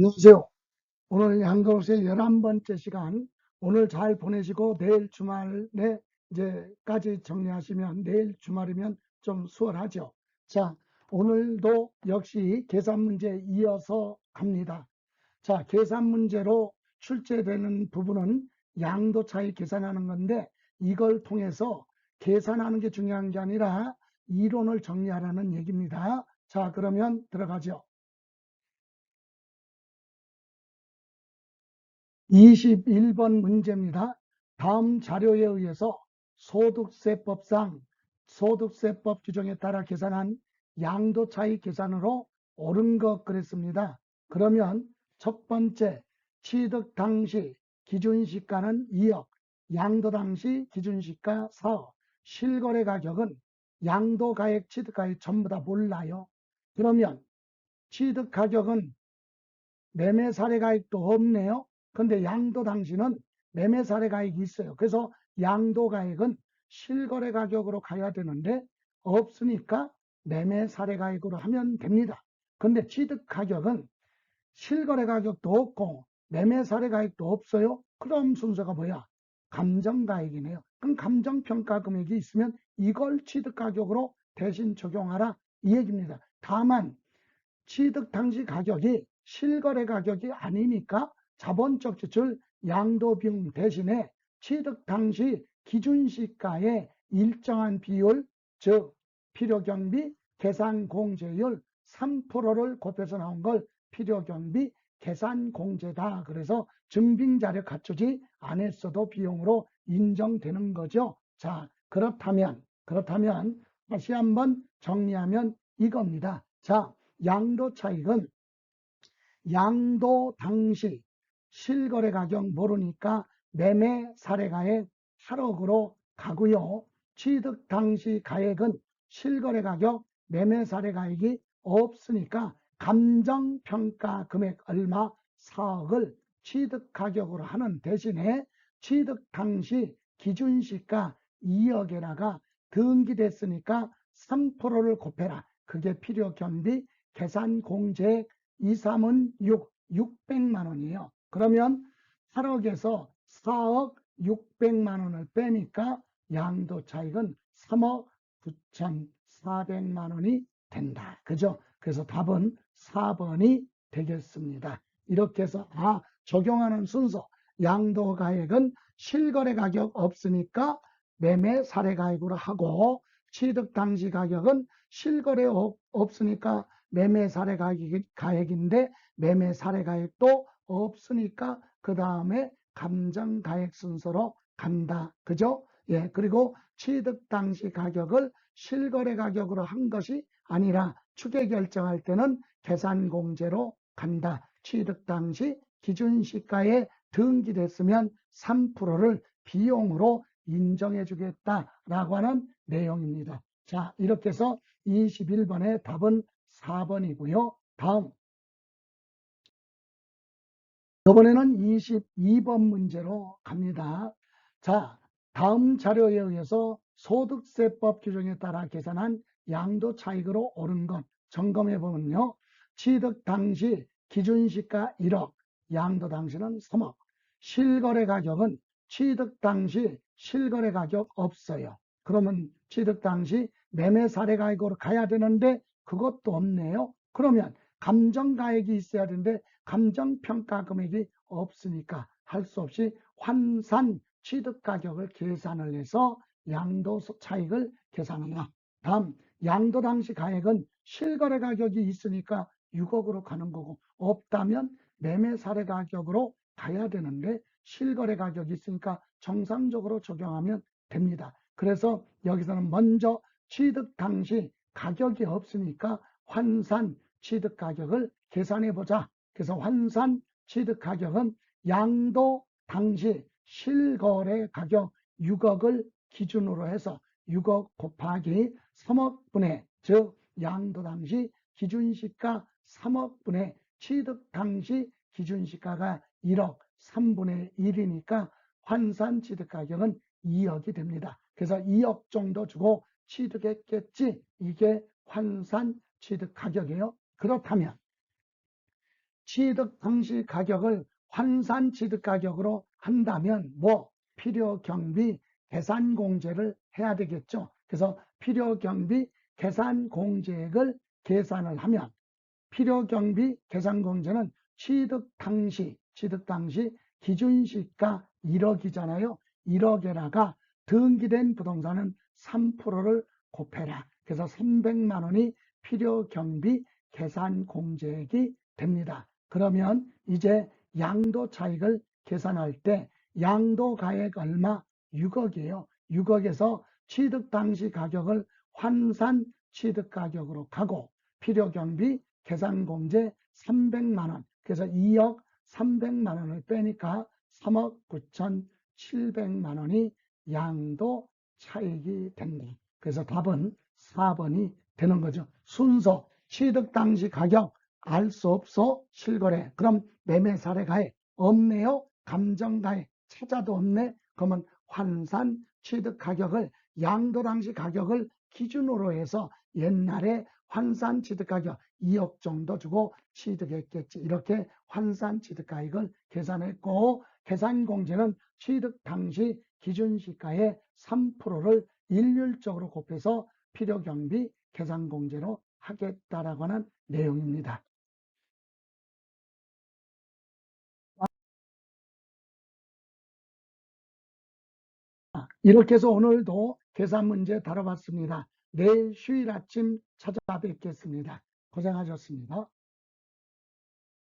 안녕하세요. 오늘 양도세 11번째 시간, 오늘 잘 보내시고 내일 주말에 이제까지 정리하시면 내일 주말이면 좀 수월하죠. 자, 오늘도 역시 계산 문제 이어서 갑니다. 자, 계산 문제로 출제되는 부분은 양도 차이 계산하는 건데 이걸 통해서 계산하는 게 중요한 게 아니라 이론을 정리하라는 얘기입니다. 자, 그러면 들어가죠. 21번 문제입니다. 다음 자료에 의해서 소득세법상 소득세법 규정에 따라 계산한 양도 차이 계산으로 옳은 것 그랬습니다. 그러면 첫 번째 취득 당시 기준 시가는 2억, 양도 당시 기준 시가 4억, 실거래 가격은 양도 가액, 취득 가액 전부 다 몰라요. 그러면 취득 가격은 매매 사례 가액도 없네요. 근데 양도 당시는 매매 사례 가액이 있어요. 그래서 양도 가액은 실거래 가격으로 가야 되는데 없으니까 매매 사례 가액으로 하면 됩니다. 근데 취득 가격은 실거래 가격도 없고 매매 사례 가액도 없어요. 그럼 순서가 뭐야? 감정 가액이네요. 그럼 감정 평가 금액이 있으면 이걸 취득 가격으로 대신 적용하라 이 얘기입니다. 다만 취득 당시 가격이 실거래 가격이 아니니까 자본적 지출 양도 비용 대신에 취득 당시 기준시가의 일정한 비율, 즉 필요경비 계산 공제율 3%를 곱해서 나온 걸 필요경비 계산 공제다. 그래서 증빙자료 갖추지 않았어도 비용으로 인정되는 거죠. 자, 그렇다면 그렇다면 다시 한번 정리하면 이겁니다. 자, 양도 차익은 양도 당시 실거래 가격 모르니까 매매 사례 가액 8억으로 가고요. 취득 당시 가액은 실거래 가격 매매 사례 가액이 없으니까 감정평가 금액 얼마 4억을 취득 가격으로 하는 대신에 취득 당시 기준시가 2억에다가 등기됐으니까 3%를 곱해라. 그게 필요 겸비 계산 공제액 2, 3은 6, 600만 원이에요. 그러면 8억에서 4억 600만 원을 빼니까 양도 차익은 3억 9,400만 원이 된다. 그죠? 그래서 답은 4번이 되겠습니다. 이렇게 해서 아 적용하는 순서 양도 가액은 실거래 가격 없으니까 매매 사례 가액으로 하고 취득 당시 가격은 실거래 없으니까 매매 사례 가액인데 매매 사례 가액도 없으니까 그 다음에 감정 가액 순서로 간다. 그죠? 예, 그리고 취득 당시 가격을 실거래 가격으로 한 것이 아니라 추계 결정할 때는 계산 공제로 간다. 취득 당시 기준 시가에 등기됐으면 3%를 비용으로 인정해 주겠다라고 하는 내용입니다. 자, 이렇게 해서 21번의 답은 4번이고요. 다음 이번에는 22번 문제로 갑니다. 자, 다음 자료에 의해서 소득세법 규정에 따라 계산한 양도 차익으로 옳은 것 점검해 보면요. 취득 당시 기준 시가 1억, 양도 당시는 3억. 실거래 가격은 취득 당시 실거래 가격 없어요. 그러면 취득 당시 매매 사례 가액으로 가야 되는데 그것도 없네요. 그러면 감정가액이 있어야 되는데 감정평가 금액이 없으니까 할 수 없이 환산 취득 가격을 계산을 해서 양도 차익을 계산하나 다음 양도 당시 가액은 실거래 가격이 있으니까 6억으로 가는 거고 없다면 매매 사례 가격으로 가야 되는데 실거래 가격이 있으니까 정상적으로 적용하면 됩니다. 그래서 여기서는 먼저 취득 당시 가격이 없으니까 환산 취득 가격을 계산해 보자. 그래서 환산 취득 가격은 양도 당시 실거래 가격 6억을 기준으로 해서 6억 곱하기 3억 분의 즉 양도 당시 기준시가 3억 분의 취득 당시 기준시가가 1억 3분의 1이니까 환산 취득 가격은 2억이 됩니다. 그래서 2억 정도 주고 취득했겠지 이게 환산 취득 가격이에요. 그렇다면 취득 당시 가격을 환산 취득 가격으로 한다면 뭐 필요 경비 계산 공제를 해야 되겠죠. 그래서 필요 경비 계산 공제액을 계산을 하면 필요 경비 계산 공제는 취득 당시 취득 당시 기준 시가 1억이잖아요. 1억에다가 등기된 부동산은 3%를 곱해라. 그래서 300만 원이 필요 경비 계산 공제액이 됩니다. 그러면 이제 양도 차익을 계산할 때 양도 가액 얼마? 6억이에요. 6억에서 취득 당시 가격을 환산 취득 가격으로 가고 필요 경비 계산 공제 300만 원. 그래서 2억 300만 원을 빼니까 3억 9,700만 원이 양도 차익이 된다. 그래서 답은 4번이 되는 거죠. 순서 취득 당시 가격 알 수 없어 실거래. 그럼 매매 사례 가액 없네요. 감정 가액 찾아도 없네. 그러면 환산 취득 가격을 양도 당시 가격을 기준으로 해서 옛날에 환산 취득 가격 2억 정도 주고 취득했겠지. 이렇게 환산 취득 가액을 계산했고 계산 공제는 취득 당시 기준 시가의 3%를 일률적으로 곱해서 필요 경비 계산 공제로 하겠다라고 하는 내용입니다. 이렇게 해서 오늘도 계산 문제 다뤄봤습니다. 내일 휴일 아침 찾아뵙겠습니다. 고생하셨습니다.